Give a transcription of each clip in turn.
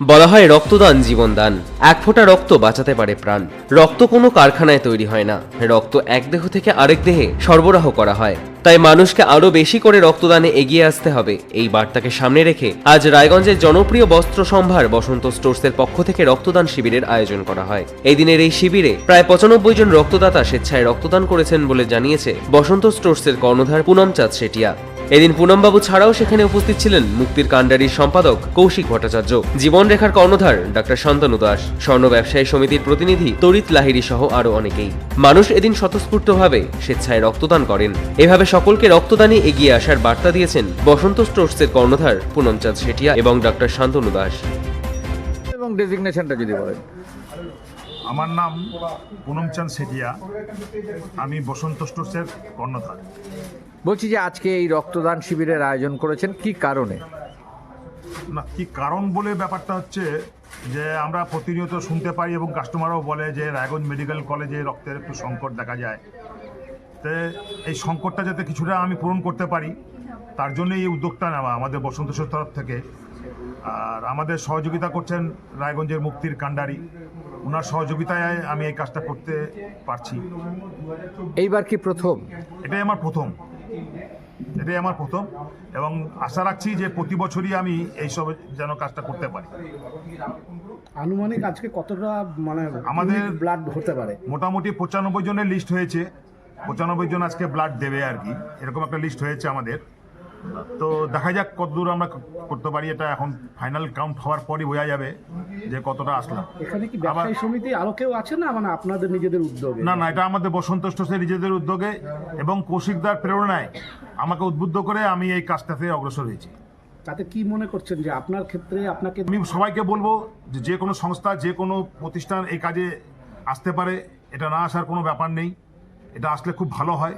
বলা হয় রক্তদান জীবনদান। এক ফোঁটা রক্ত বাঁচাতে পারে প্রাণ। রক্ত কোনো কারখানায় তৈরি হয় না। রক্ত এক দেহ থেকে আরেক দেহে সরবরাহ করা হয়। তাই মানুষকে আরও বেশি করে রক্তদানে এগিয়ে আসতে হবে। এই বার্তাকে সামনে রেখে আজ রায়গঞ্জের জনপ্রিয় বস্ত্র সম্ভার বসন্ত স্টোর্সের পক্ষ থেকে রক্তদান শিবিরের আয়োজন করা হয়। এই দিনের এই শিবিরে প্রায় পঁচানব্বই জন রক্তদাতা স্বেচ্ছায় রক্তদান করেছেন বলে জানিয়েছে বসন্ত স্টোর্সের কর্ণধার পুনম চাঁদ শেটিয়া এদিন পুনমবাবু ছাড়াও সেখানে উপস্থিত ছিলেন মুক্তির কাণ্ডারির সম্পাদক কৌশিক ভট্টাচার্য জীবনরেখার কর্ণধার ডাক্তার শান্তনু দাস স্বর্ণ ব্যবসায়ী সমিতির প্রতিনিধি তরিত লাহিরি সহ আরও অনেকেই। মানুষ এদিন স্বতঃস্ফূর্তভাবে স্বেচ্ছায় রক্তদান করেন। এভাবে সকলকে রক্তদানে এগিয়ে আসার বার্তা দিয়েছেন বসন্ত স্টোর্সের কর্ণধার পুনমচাঁদ শেঠিয়া এবং ডাক্তার শান্তনু দাস। এবং ডেজিগনেশনটা যদি বলেন। আমার নাম পুনমচাঁদ সেঠিয়া। আমি বসন্ত স্টোর্সের কর্ণধার। বলছি যে আজকে এই রক্তদান শিবিরের আয়োজন করেছেন কি কারণে? না কি কারণ বলে ব্যাপারটা হচ্ছে যে আমরা প্রতিনিয়ত শুনতে পাই এবং কাস্টমারও বলে যে রায়গঞ্জ মেডিকেল কলেজে রক্তের একটু সংকট দেখা যায়। তো এই সংকটটা যাতে কিছুটা আমি পূরণ করতে পারি তার জন্য এই উদ্যোগটা নেওয়া আমাদের বসন্ত স্টোর তরফ থেকে। আর আমাদের সহযোগিতা করছেন রায়গঞ্জের মুক্তির কাণ্ডারি। ওনার সহযোগিতায় আমি এই কাজটা করতে পারছি। এইবার কি প্রথম? এটাই আমার প্রথম। এটাই আমার প্রথম এবং আশা রাখছি যে প্রতি বছরই আমি এইসব যেন কাজটা করতে পারি। আনুমানিক আজকে কতটা মানে আমাদের- ব্লাড হতে পারে? মোটামুটি পঁচানব্বই জনের লিস্ট হয়েছে। পঁচানব্বই জন আজকে ব্লাড দেবে আর কি। এরকম একটা লিস্ট হয়েছে আমাদের। তো দেখা যাক কতদূর আমরা করতে পারি। এটা এখন ফাইনাল কাউন্ট হওয়ার পরই বোঝা যাবে যে কতটা আসলাম এখানে কি ব্যবসায়ী সমিতি আরও কেউ আছে না? মানে আপনাদের নিজেদের উদ্যোগে? না না এটা আমাদের বসন্ত স্টোসের নিজেদের উদ্যোগে এবং কৌশিকদার প্রেরণায় আমাকে উদ্বুদ্ধ করে আমি এই কাজটাতে অগ্রসর হয়েছি। তাতে কি মনে করছেন যে আপনার ক্ষেত্রে আপনাকে আমি সবাইকে বলব যে যে কোনো সংস্থা যে কোনো প্রতিষ্ঠান এই কাজে আসতে পারে। এটা না আসার কোনো ব্যাপার নেই। এটা আসলে খুব ভালো হয়।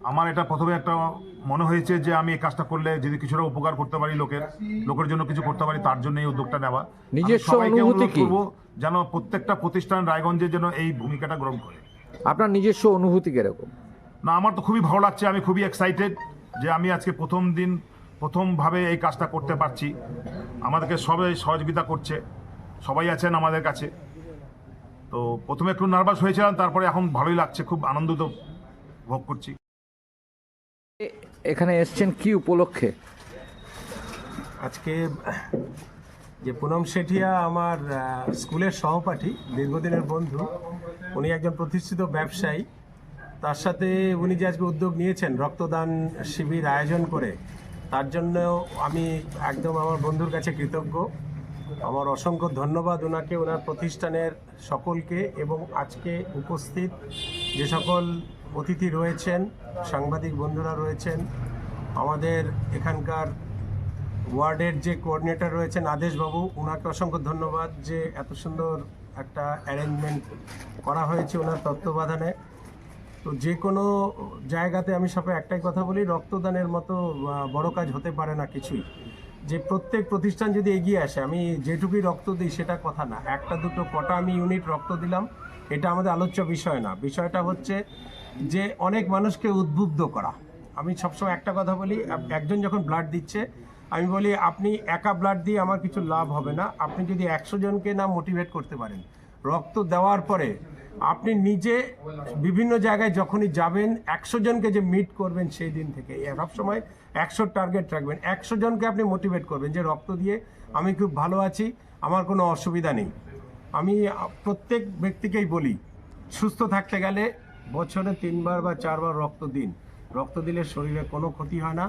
আমার এটা প্রথমে একটা মনে হয়েছে যে আমি এই কাজটা করলে যদি কিছুটা উপকার করতে পারি লোকের লোকের জন্য কিছু করতে পারি তার জন্য এই উদ্যোগটা নেওয়া। সবাইকে অনুভূতি অনুরোধ কি? করব যেন প্রত্যেকটা প্রতিষ্ঠান রায়গঞ্জের যেন এই ভূমিকাটা গ্রহণ করে। আপনার নিজস্ব অনুভূতি কীরকম? না আমার তো খুবই ভালো লাগছে আমি খুবই এক্সাইটেড যে আমি আজকে প্রথম দিন প্রথমভাবে এই কাজটা করতে পারছি। আমাদেরকে সবাই সহযোগিতা করছে সবাই আছেন আমাদের কাছে। তো প্রথমে একটু নার্ভাস হয়েছিলাম তারপরে এখন ভালোই লাগছে খুব আনন্দিত ভোগ করছি। এখানে এসছেন কি উপলক্ষে? আজকে যে পুনম শেঠিয়া আমার স্কুলের সহপাঠী, দীর্ঘদিনের বন্ধু, উনি একজন প্রতিষ্ঠিত ব্যবসায়ী। তার সাথে উনি যে আজকে উদ্যোগ নিয়েছেন, রক্তদান শিবির আয়োজন করে, তার জন্য আমি একদম আমার বন্ধুর কাছে কৃতজ্ঞ। আমার অসংখ্য ধন্যবাদ ওনাকে ওনার প্রতিষ্ঠানের সকলকে এবং আজকে উপস্থিত যে সকল অতিথি রয়েছেন, সাংবাদিক বন্ধুরা রয়েছেন। আমাদের এখানকার ওয়ার্ডের যে কোঅর্ডিনেটর রয়েছেন আদেশবাবু ওনাকে অসংখ্য ধন্যবাদ যে এত সুন্দর একটা অ্যারেঞ্জমেন্ট করা হয়েছে ওনার তত্ত্বাবধানে। তো যে কোনো জায়গাতে আমি সবাই একটাই কথা বলি, রক্তদানের মতো বড় কাজ হতে পারে না কিছুই। যে প্রত্যেক প্রতিষ্ঠান যদি এগিয়ে আসে, আমি যেটুকুই রক্ত দিই সেটা কথা না, একটা দুটো কটা আমি ইউনিট রক্ত দিলাম। এটা আমাদের আলোচ্য বিষয় না। বিষয়টা হচ্ছে যে অনেক মানুষকে উদ্বুদ্ধ করা। আমি সবসময় একটা কথা বলি, একজন যখন ব্লাড দিচ্ছে, আমি বলি, আপনি একা ব্লাড দিয়ে আমার কিছু লাভ হবে না। আপনি যদি একশো জনকে না মোটিভেট করতে পারেন, রক্ত দেওয়ার পরে আপনি নিজে বিভিন্ন জায়গায় যখনই যাবেন, একশো জনকে যে মিট করবেন সেই দিন থেকে সবসময় একশো টার্গেট রাখবেন। একশো জনকে আপনি মোটিভেট করবেন যে রক্ত দিয়ে আমি খুব ভালো আছি, আমার কোনো অসুবিধা নেই। আমি প্রত্যেক ব্যক্তিকেই বলি, সুস্থ থাকতে গেলে বছরে তিনবার বা চারবার রক্ত দিন। রক্ত দিলে শরীরে কোনো ক্ষতি হয় না।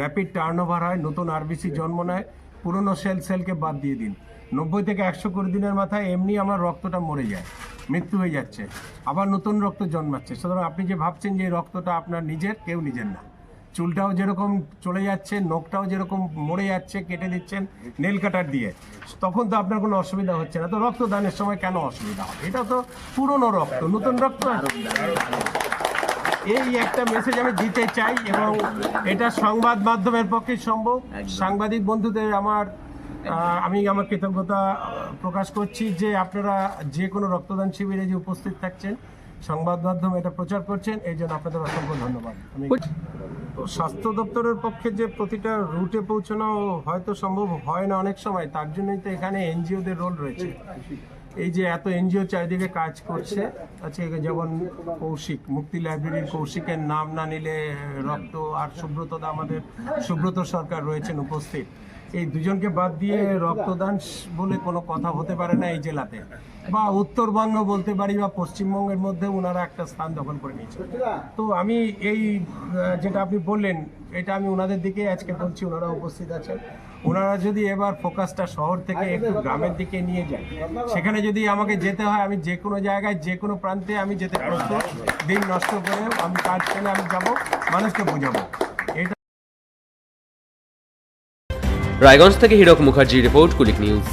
র্যাপিড টার্ন হয়, নতুন আরবিসি জন্ম নেয়, পুরনো সেল সেলকে বাদ দিয়ে দিন। নব্বই থেকে একশো কুড়ি দিনের মাথায় এমনি আমার রক্তটা মরে যায়, মৃত্যু হয়ে যাচ্ছে, আবার নতুন রক্ত জন্মাচ্ছে। সুতরাং আপনি যে ভাবছেন যে রক্তটা আপনার নিজের, কেউ নিজের না। চুলটাও যেরকম চলে যাচ্ছে নখটাও যেরকম মরে যাচ্ছে কেটে দিচ্ছেন নেল কাটার দিয়ে তখন তো আপনার কোনো অসুবিধা হচ্ছে না। তো রক্তদানের সময় কেন অসুবিধা হবে? এটা তো পুরনো রক্ত নতুন রক্ত এই একটা মেসেজ আমি দিতে চাই এবং এটা সংবাদ মাধ্যমের পক্ষে সম্ভব। সাংবাদিক বন্ধুদের আমার আমি আমার কৃতজ্ঞতা প্রকাশ করছি যে আপনারা যে কোনো রক্তদান শিবিরে যে উপস্থিত থাকছেন সংবাদ মাধ্যম এটা প্রচার করছেন এই জন্য আপনাদের অসংখ্য ধন্যবাদ। আমি স্বাস্থ্য দপ্তরের পক্ষে যে প্রতিটা রুটে পৌঁছানো হয়তো সম্ভব হয় না অনেক সময়, তার জন্যই তো এখানে এনজিওদের রোল রয়েছে। এই যে এত এনজিও চারিদিকে কাজ করছে আজকে যেমন কৌশিক, মুক্তি লাইব্রেরির কৌশিকের নাম না নিলে রক্ত আর সুব্রত আমাদের সুব্রত সরকার রয়েছেন উপস্থিত। এই দুজনকে বাদ দিয়ে রক্তদান বলে কোনো কথা হতে পারে না এই জেলাতে। বা উত্তরবঙ্গ বলতে পারি বা পশ্চিমবঙ্গের মধ্যে ওনারা একটা স্থান দখল করে নিয়েছে তো আমি এই যেটা আপনি বললেন, এটা আমি ওনাদের দিকে আজকে বলছি ওনারা উপস্থিত আছেন। ওনারা যদি এবার ফোকাসটা শহর থেকে একটু গ্রামের দিকে নিয়ে যায়, সেখানে যদি আমাকে যেতে হয়, আমি যে কোনো জায়গায়, যে কোনো প্রান্তে আমি যেতে প্রস্তুত দিন নষ্ট করে আমি কাজ ফেলে আমি যাব, মানুষকে বোঝাবো। এটা রায়গঞ্জ থেকে হীরক মুখার্জি রিপোর্ট, কুলিক নিউজ।